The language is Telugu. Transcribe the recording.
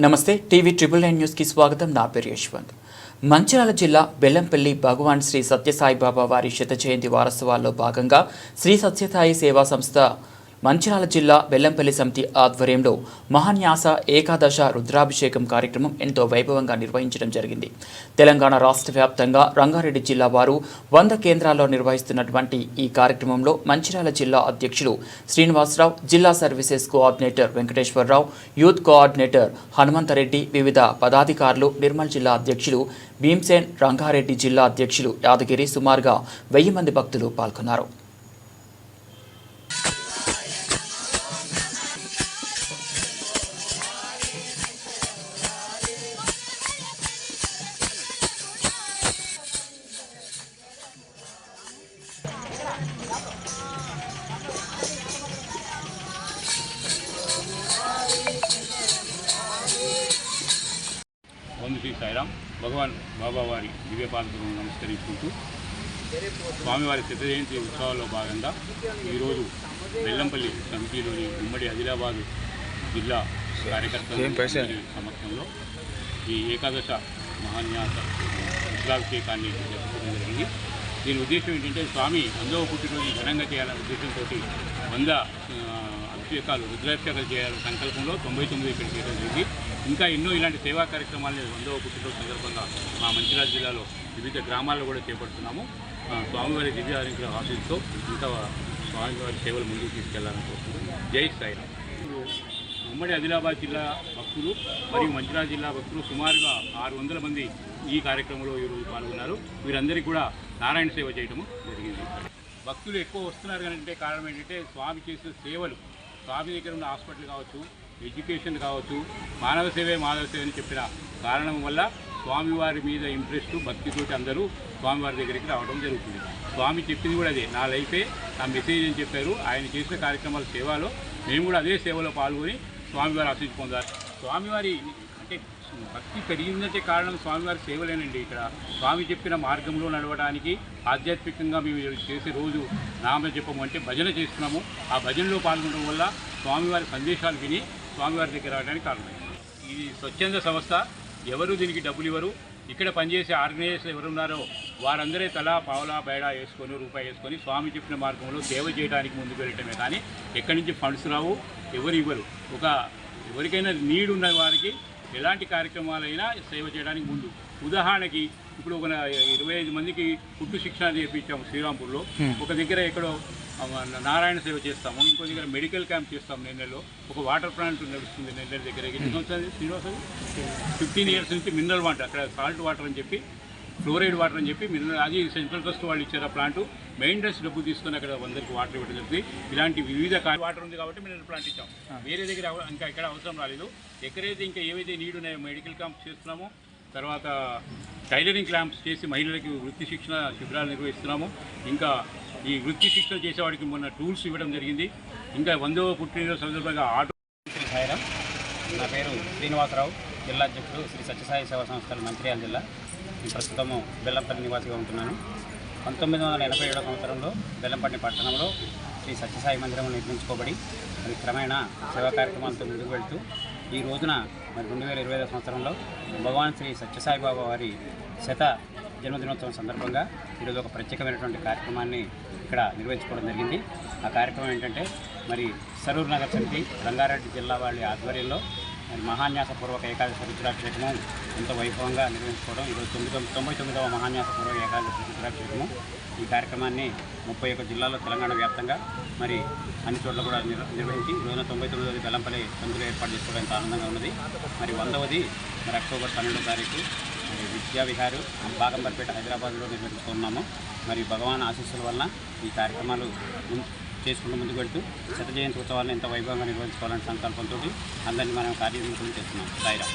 నమస్తే టీవీ ట్రిపుల్ నైన్ న్యూస్కి స్వాగతం. నా పేరు యశ్వంత్. మంచిర్యాల జిల్లా బెల్లంపల్లి భగవాన్ శ్రీ సత్యసాయిబాబా వారి శత జయంతి వారోత్సవాల్లో భాగంగా శ్రీ సత్యసాయి సేవా సంస్థ మంచిర్యాల జిల్లా బెల్లంపల్లి సమితి ఆధ్వర్యంలో మహాన్యాస ఏకాదశ రుద్రాభిషేకం కార్యక్రమం ఎంతో వైభవంగా నిర్వహించడం జరిగింది. తెలంగాణ రాష్ట్ర వ్యాప్తంగా రంగారెడ్డి జిల్లా వారు వంద కేంద్రాల్లో నిర్వహిస్తున్నటువంటి ఈ కార్యక్రమంలో మంచిర్యాల జిల్లా అధ్యక్షులు శ్రీనివాసరావు జిల్లా services coordinator Venkateswararao youth coordinator Hanumanthareddy వివిధ పదాధికారులు నిర్మల్ జిల్లా అధ్యక్షులు భీమ్సేన్ రంగారెడ్డి జిల్లా అధ్యక్షులు యాదగిరి సుమారుగా వెయ్యి మంది భక్తులు పాల్గొన్నారు. సాయిరాం భగవాన్ బాబా వారి దివ్యపాదకు నమస్కరించుకుంటూ స్వామివారి శత జయంతి ఉత్సవాల్లో భాగంగా ఈరోజు బెల్లంపల్లి సమితిలోని ఉమ్మడి ఆదిలాబాద్ జిల్లా కార్యకర్తల సమక్షంలో ఈ ఏకాదశ మహాన్యాస రుద్రాభిషేకాన్ని జరుపుకోవడం జరిగింది. దీని ఉద్దేశం ఏంటంటే స్వామి వందవ పుట్టినరోజు ఘనంగా చేయాలనే ఉద్దేశంతో వంద అభిషేకాలు రుద్రాభిషేకాలు చేయాలనే సంకల్పంలో తొంభై తొమ్మిది ఇక్కడ చేయడం జరిగింది. ఇంకా ఎన్నో ఇలాంటి సేవా కార్యక్రమాలు వందవ పుట్టినరోజు సందర్భంగా మా మంచిర్యాల జిల్లాలో వివిధ గ్రామాల్లో కూడా చేపడుతున్నాము. స్వామివారి దివ్య అనుగ్రహ ఆశీస్సుతో ఇంకా స్వామివారి సేవలు ముందుకు తీసుకెళ్ళాలని కోరుతున్నాను జై సాయిరామ్. ఉమ్మడి ఆదిలాబాద్ జిల్లా భక్తులు మరియు మంచిరాజ్ జిల్లా భక్తులు సుమారుగా ఆరు వందల మంది ఈ కార్యక్రమంలో ఈరోజు పాల్గొన్నారు. వీరందరికీ కూడా నారాయణ సేవ చేయడము జరిగింది. భక్తులు ఎక్కువ వస్తున్నారు అంటే కారణం ఏంటంటే స్వామి చేసిన సేవలు స్వామి దగ్గర ఉన్న హాస్పిటల్ కావచ్చు ఎడ్యుకేషన్ కావచ్చు మానవ సేవే మానవ సేవ అని చెప్పిన కారణం వల్ల స్వామివారి మీద ఇంట్రెస్ట్ భక్తితోటి అందరూ స్వామివారి దగ్గరికి రావడం జరుగుతుంది. స్వామి చెప్పింది కూడా అదే నా లైఫే నా మెసేజ్ అని చెప్పారు. ఆయన చేసిన కార్యక్రమాల సేవలో మేము కూడా అదే సేవలో పాల్గొని స్వామివారి ఆశీస్సు పొందారు స్వామివారి అంటే భక్తి పెరిగిందంటే కారణం స్వామివారి సేవలేనండి ఇక్కడ. స్వామి చెప్పిన మార్గంలో నడవడానికి ఆధ్యాత్మికంగా మేము చేసే రోజు నామ జపం అంటే భజన చేస్తున్నాము. ఆ భజనలో పాల్గొనడం వల్ల స్వామివారి సందేశాలు విని స్వామివారి దగ్గర రావడానికి కారణమైంది. ఇది స్వచ్ఛంద సంస్థ ఎవరు దీనికి డబ్బులు ఇవ్వరు. ఇక్కడ పనిచేసే ఆర్గనైజేషన్ ఎవరున్నారో వారందరే తలా పావలా బేడా వేసుకొని రూపాయి వేసుకొని స్వామి చెప్పిన మార్గంలో సేవ చేయడానికి ముందుకు వెళ్ళటమే. కానీ ఎక్కడి నుంచి ఫండ్స్ రావు ఎవరు ఇవ్వరు. ఒక ఎవరికైనా నీడ్ ఉన్న వారికి ఎలాంటి కార్యక్రమాలైనా సేవ చేయడానికి ముందు. ఉదాహరణకి ఇప్పుడు ఒక ఇరవై ఐదు మందికి పుట్టు శిక్షణ చేయించాము శ్రీరాంపూర్లో. ఒక దగ్గర ఎక్కడో నారాయణ సేవ చేస్తాము ఇంకో దగ్గర మెడికల్ క్యాంప్ చేస్తాము నెల్లెల్లో ఒక వాటర్ ప్లాంట్ నడుస్తుంది నెల్లెల్ దగ్గర ఎన్ని సంవత్సరాలు? శ్రీనివాస ఫిఫ్టీన్ ఇయర్స్ నుంచి మినరల్ వాటర్ అక్కడ సాల్ట్ వాటర్ అని చెప్పి ఫ్లోరైడ్ వాటర్ అని చెప్పి మినరల్ అది సెంట్రల్ ట్రస్ట్ వాళ్ళు ఇచ్చారు ఆ ప్లాంట్. మెయింటెనెన్స్ డబ్బు తీసుకొని అక్కడ అందరికి వాటర్ ఇవ్వడం జరుగుతుంది ఇలాంటి వివిధ వాటర్ ఉంది కాబట్టి మినరల్ ప్లాంట్ ఇచ్చాం. వేరే దగ్గర ఇంకా ఇక్కడ అవసరం రాలేదు. ఎక్కడైతే ఇంకా ఏవైతే నీడ్ ఉన్నాయో మెడికల్ క్యాంప్ చేస్తున్నామో తర్వాత టైలరింగ్ క్లాంప్స్ చేసి మహిళలకి వృత్తి శిక్షణ శిబిరాలు నిర్వహిస్తున్నాము. ఇంకా ఈ వృత్తి శిక్షణ చేసేవాడికి మొన్న టూల్స్ ఇవ్వడం జరిగింది. ఇంకా వందవ పుట్టినరోజు సందర్భంగా ఆటో సాయిరాం నా పేరు శ్రీనివాసరావు జిల్లా అధ్యక్షుడు శ్రీ సత్యసాయి సేవా సంస్థలు మంచిర్యాల జిల్లా ప్రస్తుతము బెల్లంపల్లి నివాసిగా ఉంటున్నాను. పంతొమ్మిది వందల ఎనభై ఏడవ సంవత్సరంలో బెల్లంపల్లి పట్టణంలో శ్రీ సత్యసాయి మందిరం నిర్మించుకోబడి మరి క్రమేణా సేవా కార్యక్రమాలతో ముందుకు వెళ్తూ ఈ రోజున మరి రెండు వేల ఇరవై ఐదో సంవత్సరంలో భగవాన్ శ్రీ సత్యసాయి బాబా వారి శత జన్మదినోత్సవం సందర్భంగా ఈరోజు ఒక ప్రత్యేకమైనటువంటి కార్యక్రమాన్ని ఇక్కడ నిర్వహించుకోవడం జరిగింది. ఆ కార్యక్రమం ఏంటంటే మరి సరూర్ నగర్ సమితి రంగారెడ్డి జిల్లా వాళ్ళ ఆధ్వర్యంలో మరి మహాన్యాసపూర్వక ఏకాదశి రుద్రాభిషేకము ఎంతో వైభవంగా నిర్వహించుకోవడం ఈరోజు తొమ్మిది తొంభై తొమ్మిదవ మహాన్యాసపూర్వక ఏకాదశి రుద్రాభిషేకము. ఈ కార్యక్రమాన్ని ముప్పై ఒక్క జిల్లాలో తెలంగాణ వ్యాప్తంగా మరి అన్ని చోట్ల కూడా నిర్వహించి రోజున తొంభై తొమ్మిదవది బెల్లంపల్లి సందులో ఏర్పాటు చేసుకోవడం ఎంత ఆనందంగా ఉన్నది. మరి వందవది మరి అక్టోబర్ పన్నెండో తారీఖు మరి విద్యా విహారు బాగంబర్పేట హైదరాబాద్లో నిర్వహిస్తున్నాము. మరి భగవాన్ ఆశీస్సుల వల్ల ఈ కార్యక్రమాలు చేసుకుంటూ ముందుకు పెడుతూ శత జయంతి ఉత్సవాలను ఎంత వైభవంగా నిర్వహించుకోవాలనే సంకల్పంతో అందరినీ మనం కార్యక్రమం చేస్తున్నాం. సాయిరా